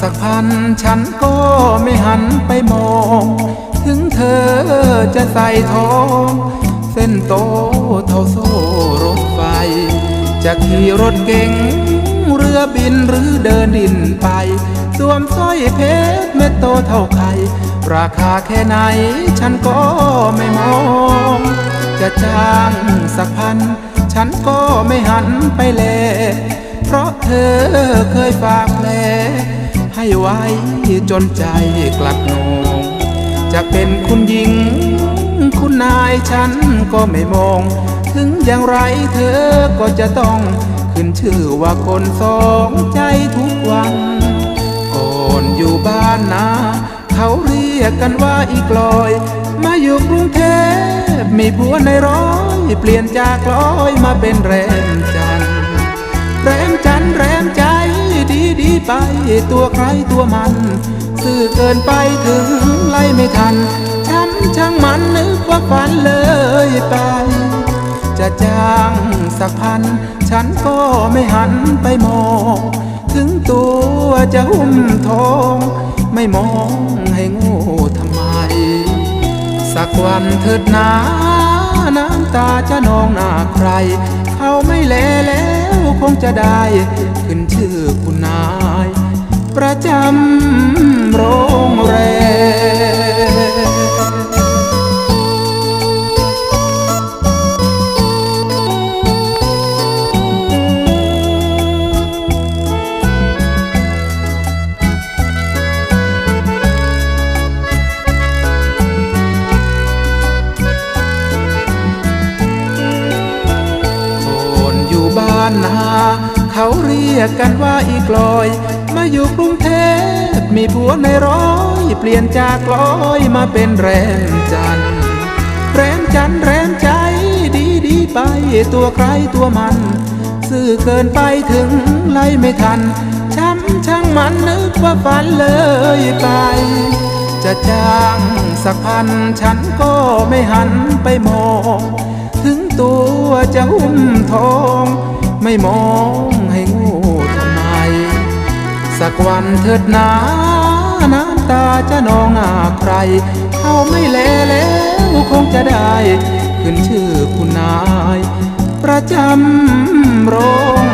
สักพันฉันก็ไม่หันไปมอง ถึงเธอจะใส่ทอง เส้นโตเท่าโซ่รถไฟ จะขี่รถเก๋งเรือบินหรือเดินดินไป สวมสร้อยเพชรเม็ดโตเท่าไข่ราคาแค่ไหนฉันก็ไม่มอง จะจ้างสักพัน ฉันก็ไม่หันไปแลเพราะเธอเคยฝากแผล ให้ไว้จนใจกลัดโหนงจะเป็นคุณหญิง คุณนายฉันก็ไม่มอง ถึงอย่างไรเธอก็จะต้อง ขึ้นชื่อว่าคนสองใจทุกวัน ก่อนอยู่บ้านนาเขาเรียกกันว่าอีกลอย มาอยู่กรุงเทพมีผัวในร้อย เปลี่ยนจากลอยมาเป็นแรมจัน ไปตัวใครตัวมันซื่อเกินไปถึงไล่ไม่ทันช้ำช่างมันนึกว่าฝันเลยไป จะจ้างสักพัน ฉันก็ไม่หันไปมอง ถึงตัวจะหุ้มทอง ไม่มองให้โง่ทำไม สักวันเถิดนาน้ำตาจะนองหน้าใคร เขาไม่แล งจะได้ ขึ้นชื่อคุณนาย ประจำโรง เขาเรียกกันว่าอีกลอย มาอยู่กรุงเทพมีผัวในร้อย เปลี่ยนจากลอยมาเป็นแรมจันทร์แรมจันทร์แรมใจดีดีไปตัวใครตัวมันซื่อเกินไปถึงไล่ไม่ทัน ช้ำช่างมันนึกว่าฝันเลยไป จะจ้างสักพันฉันก็ไม่หันไปมอง ถึงตัวจะหุ้มทอง ไม่มอง วันเถิดนาน้ำตาจะนองหน้าใคร เขาไม่เลแล้วคงจะได้ ขึ้นชื่อคุณนาย ประจำโรง